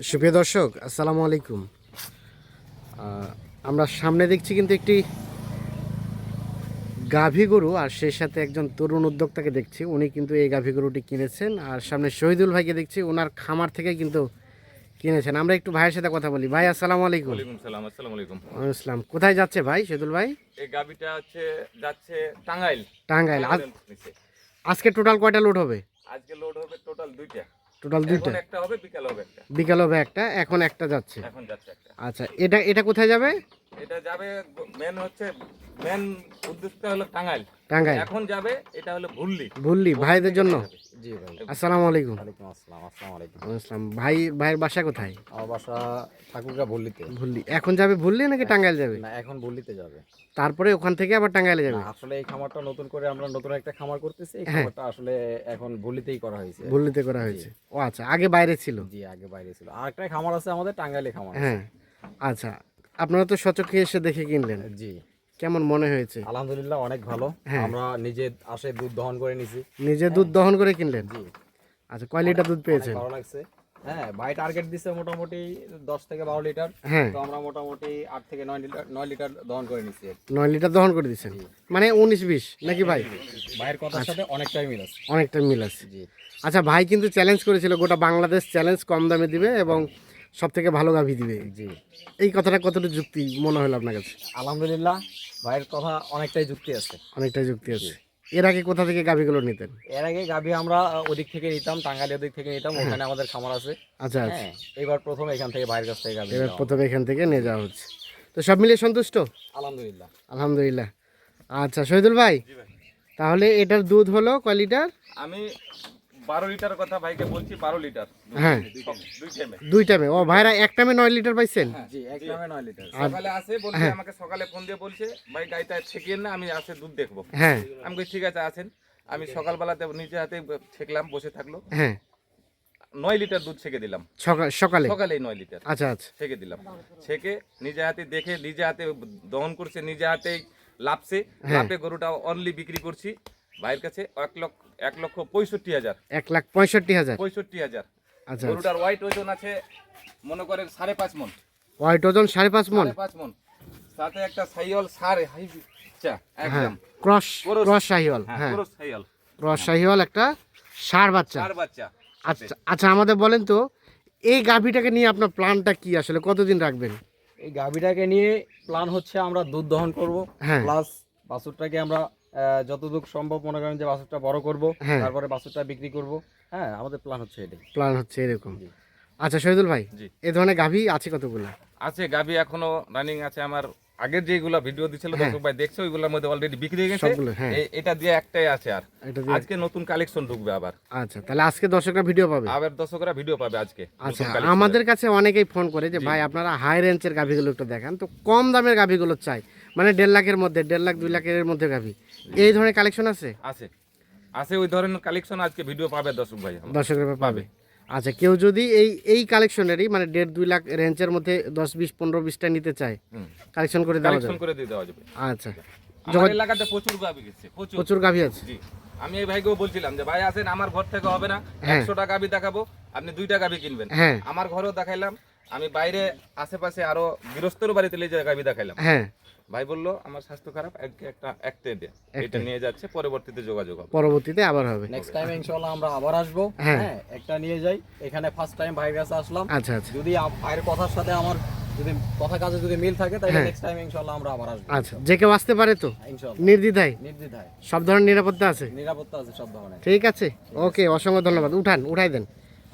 সুপ্রিয় দর্শক আসসালামু আলাইকুম। আমরা সামনে দেখছি কিন্তু একটি গাভী গরু আর সেই সাথে একজন তরুণ উদ্যোক্তাকে দেখছি। উনি কিন্তু এই গাভী গরুটি কিনেছেন আর সামনে শহীদুল ভাইকে দেখছি ওনার খামার থেকে কিন্তু কিনেছেন। আমরা একটু ভাইয়ের সাথে কথা বলি। ভাই আসসালামু আলাইকুম। ওয়ালাইকুম সালাম আসসালামু আলাইকুম। আসসালাম। কোথায় যাচ্ছে ভাই শহীদুল ভাই? এই গাবিটা হচ্ছে যাচ্ছে টাঙ্গাইল। টাঙ্গাইল। আজকে টোটাল কয়টা লোড হবে? আজকে লোড হবে টোটাল দুইটা। টোটাল দুইটা? একটা হবে বিকাল হবে একটা। বিকাল হবে একটা এখন একটা যাচ্ছে। এখন যাচ্ছে একটা। আচ্ছা এটা এটা কোথায় যাবে? এটা যাবে মেন হচ্ছে মেন উদ্দেশ্য হলো টাঙ্গাইল। টাঙ্গাইল। এখন যাবে এটা হলো ভুল্লি। ভুললি ভাইদের জন্য? জি ভাই। আসসালামু আলাইকুম। ওয়ালাইকুম আসসালাম আসসালামু আলাইকুম। আসসালাম। ভাই ভাইয়ের বাসা কোথায়? আমার বাসা ঠাকুরগা বল্লিতে ভুললি। এখন যাবে ভুললি নাকি টাঙ্গাইল যাবে? না এখন বল্লিতে যাবে। তারপরে ওখান থেকে আবার টাঙ্গাইলে যাবে? না, আসলে এই খামারটা নতুন করে আমরা নতুন একটা খামার করতেছি। এই হ্যাঁ। খামারটা আসলে এখন বল্লিতেই করা হয়েছে। ভুললিতে করা হয়েছে। ও আচ্ছা আগে বাইরে ছিল? জি আগে বাইরে ছিল। আর একটা খামার আছে আমাদের টাঙ্গাইলে খামার হ্যাঁ। আচ্ছা আপনারা তো সচক্ষে এসে দেখে কিনলেন। জি। কেমন মনে হয়েছে? আলহামদুলিল্লাহ অনেক ভালো। হ্যাঁ। আমরা নিজে আসে দুধ দহন করে নিছি। নিজে দুধ দহন করে কিনলেন? জি। আচ্ছা কয় লিটার দুধ পেয়েছেন? ভালো লাগছে। হ্যাঁ ভাই টার্গেট দিছে মোটামুটি দশ থেকে বারো লিটার। হ্যাঁ। তো আমরা মোটামুটি আট থেকে নয় লিটার নয় লিটার দহন করে নিছি নয় লিটার দহন করে দিয়েছেন? মানে উনিশ বিশ নাকি ভাই? ভাইয়ের কথার সাথে অনেকটাই মিল আছে। অনেকটাই মিল আছে। জি। আচ্ছা ভাই কিন্তু চ্যালেঞ্জ করেছিল গোটা বাংলাদেশ চ্যালেঞ্জ কম দামে দিবে এবং সব থেকে ভালো গাভি দিবে। জি। এই কথাটা কতটা যুক্তি মনে হলো আপনার কাছে? আলহামদুলিল্লাহ ভাইয়ের কথা অনেকটাই যুক্তি আছে। অনেকটাই যুক্তি আছে। এর আগে কোথা থেকে গাভিগুলো নিতেন? এর আগে গাভী আমরা ওদিক থেকে নিতাম টাঙ্গালি ওদিক থেকে নিতাম ওখানে আমাদের খামার আছে। আচ্ছা আচ্ছা। হ্যাঁ এবার প্রথম এখান থেকে ভাইয়ের কাছ থেকে গাভী এবার। প্রথমে এখান থেকে নিয়ে যাওয়া হচ্ছে। তো সব মিলিয়ে সন্তুষ্ট? আলহামদুলিল্লাহ। আলহামদুলিল্লাহ। আচ্ছা শহীদুল ভাই ভাই। তাহলে এটার দুধ হলো কয় লিটার? আমি বারো লিটার কথা ভাইকে বলছি বারো লিটার। হ্যাঁ। দুই টাইমে। দুই টাইমে। ও ভাইরা এক টাইমে নয় লিটার পাইছেন? জি এক গ্রামে নয় লিটার। সকালে আসে বলছে আমাকে সকালে ফোন দিয়ে বলছে ভাই গাড়িটা ছেকিয়ে না আমি আসে দুধ দেখব। হ্যাঁ। আমি কই ঠিক আছে আসেন আমি সকালবেলাতে নিজে হাতে ছেকলাম বসে থাকল। হ্যাঁ। নয় লিটার দুধ ছেকে দিলাম। সকাল সকালে? সকালেই নয় লিটার। আচ্ছা আচ্ছা। ছেকে দিলাম। ছেকে নিজে হাতে দেখে নিজে হাতে দহন করছে নিজে হাতে লাভছে হ্যাঁ। লাভে গরুটা অনলি বিক্রি করছি। ভাইয়ের কাছে এক লক্ষ এক লক্ষ পঁয়ষট্টি হাজার। এক লাখ পঁয়ষট্টি হাজার। পঁয়ষট্টি হাজার। আচ্ছা। আচ্ছা গরুটার ওয়াইট ওজন আছে মনে করেন সাড়ে পাঁচ মন। হোয়াইট ওজন সাড়ে পাঁচ মন? পাঁচ মন। সাথে একটা সাইওয়াল সার হাই হ্যাঁ একদম। Cross cross. ক্রস হ্যাঁ হ্যাঁ। পুরো সাইওয়াল। ক্রস শাহিওয়াল একটা ষাঁড় বাচ্চা। চার বাচ্চা আচ্ছা আচ্ছা আমাদের বলেন তো এই গাভিটাকে নিয়ে আপনার প্ল্যানটা কি আসলে? কতদিন রাখবেন? এই গাভীটাকে নিয়ে প্ল্যান হচ্ছে আমরা দুধ দহন করব হ্যাঁ। প্লাস বাছুরটাকে আমরা যতটুকু সম্ভব মনে করেন যে বাছুরটা বড় করব হ্যাঁ। তারপরে বাছুরটা বিক্রি করব। হ্যাঁ আমাদের প্ল্যান হচ্ছে এটাই। প্ল্যান হচ্ছে এরকম। আচ্ছা শহীদুল ভাই জি। এই ধরনের গাভি আছে কতগুলো? আছে গাবি এখনও রানিং আছে। আমার আগের যেগুলো ভিডিও দিছিল হ্যাঁ। দর্শক ভাই দেখছে ওইগুলোর মধ্যে অলরেডি বিক্রি হয়ে গেছে। সবগুলো, হ্যাঁ। এটা দিয়ে একটাই আছে আর। এটা আজকে নতুন কালেকশন ঢুকবে আবার। আচ্ছা তাহলে আজকে দর্শকরা ভিডিও পাবে? আবার দর্শকরা ভিডিও পাবে আজকে আচ্ছা আমাদের কাছে অনেকেই ফোন করে যে ভাই আপনারা হাই রেঞ্জের গাভিগুলো একটু দেখান। তো কম দামের গাভিগুলো চাই। মানে দেড় লাখের মধ্যে দেড় লাখ দুই লাখের মধ্যে গাভি এই ধরনের কালেকশন আছে? আছে। আছে ওই ধরনের কালেকশন আজকে ভিডিও পাবে দর্শক ভাই। দর্শকরা পাবে। আচ্ছা কেউ যদি এই এই কালেকশনেরই মানে দেড় দুই লাখ রেঞ্জের মধ্যে দশ বিশ পনেরো বিশটা নিতে চায় কালেকশন করে দেওয়া যাবে? করে দিয়ে দেওয়া যাবে। আচ্ছা। আমার এলাকাতে প্রচুর গাবি গেছে প্রচুর। গাভি আছে? আমি এই ভাইকেও বলছিলাম যে ভাই আসেন আমার ঘর থেকে হবে না হ্যাঁ। একশো টাকা গাবি দেখাবো আপনি দুইটা গাবি কিনবেন। হ্যাঁ। আমার ঘরেও দেখাইলাম আমি বাইরে আশেপাশে আরও গৃহস্থর বাড়িতে নিয়ে যাই গাবি দেখাইলাম। হ্যাঁ। ভাই বলল আমার স্বাস্থ্য খারাপ এক- একটা একতে দে। এটা নিয়ে যাচ্ছে পরবর্তীতে যোগাযোগ হবে। পরবর্তীতে আবার হবে। নেক্সট টাইম ইনশাআল্লাহ আমরা আবার আসব। হ্যাঁ। হ্যাঁ একটা নিয়ে যাই। এখানে ফার্স্ট টাইম ভাই কাছে আসলাম। আচ্ছা আচ্ছা। যদি ভাইয়ের কথার সাথে আমার যদি কথা কাজে যদি মিল থাকে তাহলে হ্যাঁ। নেক্সট টাইম ইনশাআল্লাহ আমরা আবার আসব। আচ্ছা যে কেউ আসতে পারে তো? ইনশাআল্লাহ। নির্দ্বিধায়? নির্দ্বিধায়। সব ধরনের নিরাপত্তা আছে? নিরাপত্তা আছে সব ধরনের। ঠিক আছে। ওকে অসংখ্য ধন্যবাদ। উঠান উঠাই দেন।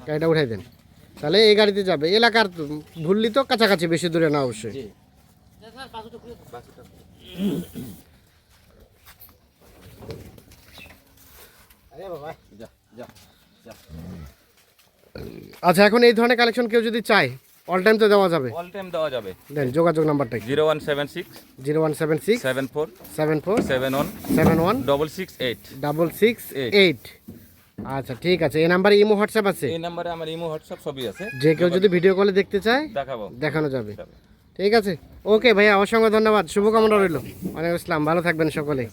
গাড়িটা উঠাই দেন। তাহলে এই গাড়িতে যাবে। এলাকার ভুললি তো কাছাকাছি বেশি দূরে না অবশ্যই। আচ্ছা এখন এই ধরনের কালেকশন কেউ যদি চায় অল টাইম তো দেওয়া যাবে? অল টাইম দেওয়া যাবে। দেন যোগাযোগ নাম্বারটা seven one double six eight. Double six 668 আচ্ছা ঠিক আছে। এই নাম্বারে ইমো হোয়াটসঅ্যাপ আছে? এই নাম্বারে আমার ইমো হোয়াটসঅ্যাপ সবই আছে। যে কেউ যদি ভিডিও কলে দেখতে চায় দেখাবো। দেখানো যাবে। ঠিক আছে? ওকে ভাইয়া অসংখ্য ধন্যবাদ। শুভকামনা রইল। অনেক ইসলাম ভালো থাকবেন সকলে।